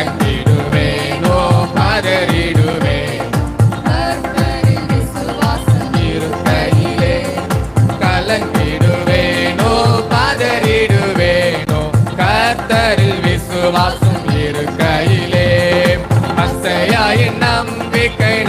கலங்கிடுவேனோ பதறிடுவேன் இருக்கையிலே கலங்கிடுவேனோ பதறிடுவேனோ. கத்தரில் விசுவாசம் இருக்கையிலே. அசையாயின் நம்பிக்கை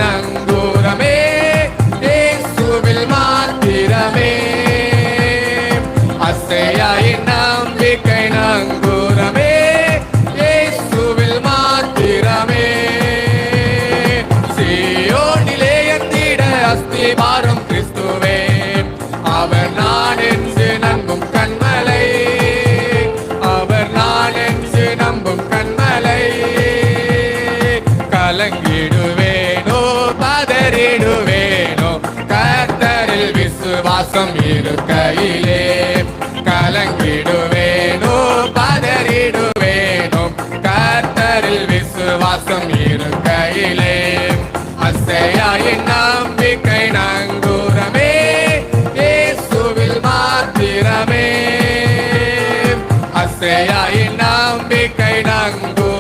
விசுவாசம் இருக்கையிலே கலங்கிடுவேனோ பதறிடுவேனோ. கர்த்தரில் விசுவாசம் இருக்கையிலே அசையாயின் நம்பிக்கை நங்கூரமே இயேசுவில் மாத்திரமே. அசையாயின் நம்பிக்கை நங்கூர்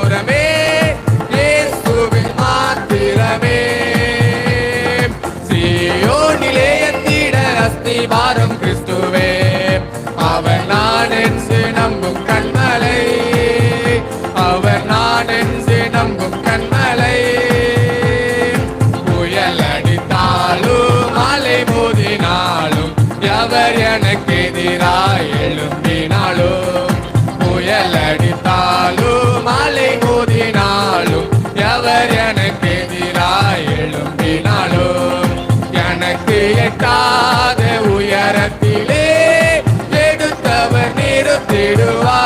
கிறிஸ்துவே. அவர் நான் என்று நம்பும் கண்மலை. அவர் நான் என்று நம்பும் கண்மலை. புயல் அடித்தாலும் மலை மோதினாலும் எவர் எனக்கு எதிராய் எழும்பினாலும் புயல் அடித்தாலும் மலை மோதினாலும் எவர் எனக்கு எதிராய் எழும்பினாலும் எனக்கு எட்டா do I?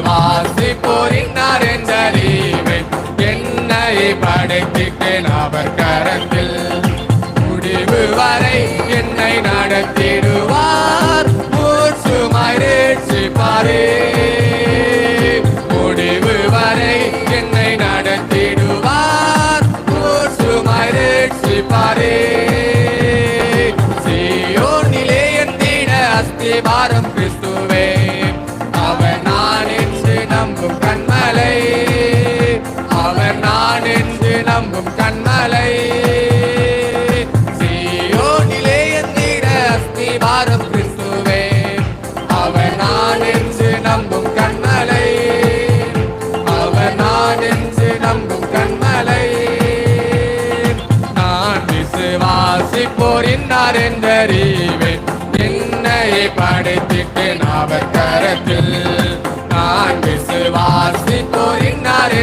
நான் விசுவாசிப்போர் இன்னார் என்றறிவேன் படைத்திட்டேன் அவர் கரத்தில். முடிவு வரை என்னை நடத்திடுவார். ஊர் சுமாய் ரட்சிப்பாரே முடிவு வரை என்னை நடத்திடுவார். ஊர் சுமாய் ரட்சிப்பாரே சீயோனிலே எந்திட அஸ்திபாரம் கிறிஸ்துவே. கண்மலை. அவர் நான் என்று நம்பும் கண்மலை. சீயோனிலே எந்திட அஸ்திபாரம் கிறிஸ்துவே. அவர் நான் என்று நம்பும் கண்மலை. அவர் நான் என்று நம்பும் கண்மலை. நான் என்றறிவேன். படைத்திட்டேன் அவர் கரத்தில். நான் விசுவாசிப்போர் இன்னார்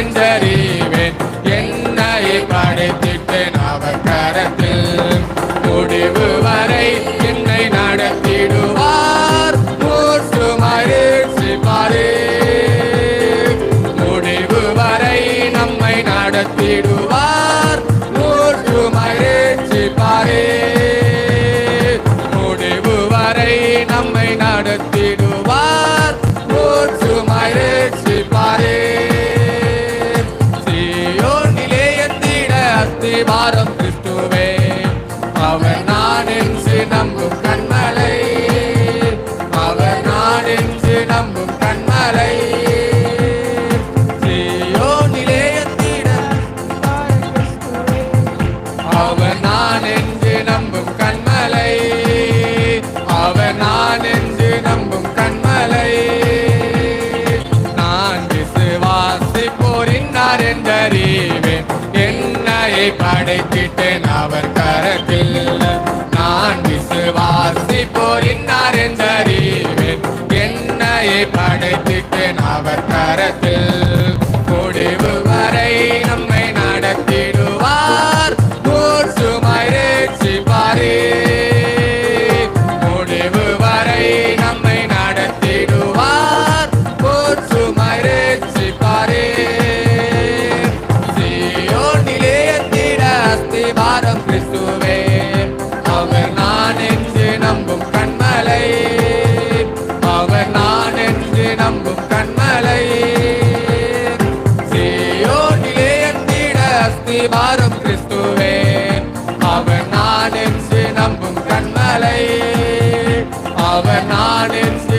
நம்பும் கண்மலை. அவர் நான் என்று நம்பும் கண்மலை. அவர் நான் என்று நம்பும் கண்மலை. அவர் நான் என்று நம்பும் கண்மலை. நான் விசுவாசிப்போரின்னார் என்றறிவேன். என்னை படைத்திட்டேன் அவர் கரத்தில். நான் விசுவாசிப்போரின்னார் என்றறிவேன் என்னை படைத்திட்டேன் அவர் கரத்தில். முடிவு வரை நம்மை அஸ்திவாரம் கிறிஸ்துவே. அவர் நான் என்று நம்பும் கண்மலை. அவர் நான் என்று